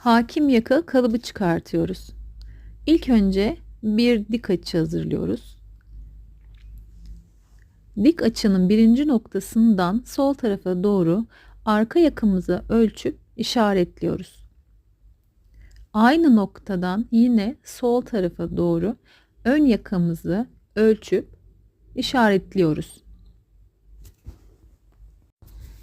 Hakim yaka kalıbı çıkartıyoruz. İlk önce bir dik açı hazırlıyoruz. Dik açının birinci noktasından sol tarafa doğru arka yakamıza ölçüp işaretliyoruz. Aynı noktadan yine sol tarafa doğru ön yakamızı ölçüp işaretliyoruz.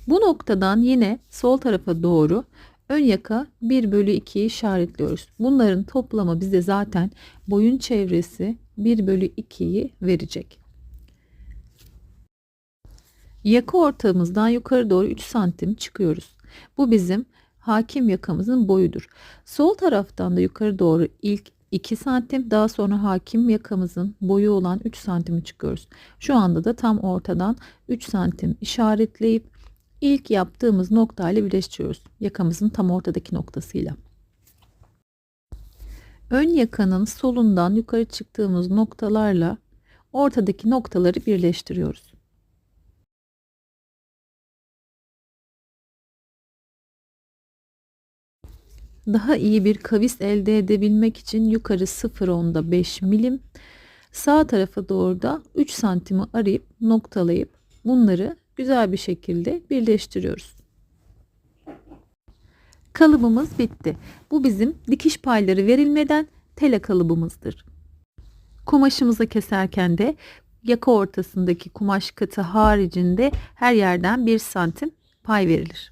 Bu noktadan yine sol tarafa doğru ön yaka 1 bölü 2'yi işaretliyoruz. Bunların toplamı bize zaten boyun çevresi 1 bölü 2'yi verecek. Yaka ortamızdan yukarı doğru 3 santim çıkıyoruz. Bu bizim hakim yakamızın boyudur. Sol taraftan da yukarı doğru ilk 2 santim daha sonra hakim yakamızın boyu olan 3 santimi çıkıyoruz. Şu anda da tam ortadan 3 santim işaretleyip ilk yaptığımız noktayla birleştiriyoruz. Yakamızın tam ortadaki noktasıyla. Ön yakanın solundan yukarı çıktığımız noktalarla ortadaki noktaları birleştiriyoruz. Daha iyi bir kavis elde edebilmek için yukarı 0.10'da 5 milim, sağ tarafa doğru da 3 santimi arayıp noktalayıp bunları güzel bir şekilde birleştiriyoruz. Kalıbımız bitti. Bu bizim dikiş payları verilmeden tela kalıbımızdır. Kumaşımızı keserken de yaka ortasındaki kumaş katı haricinde her yerden 1 santim pay verilir.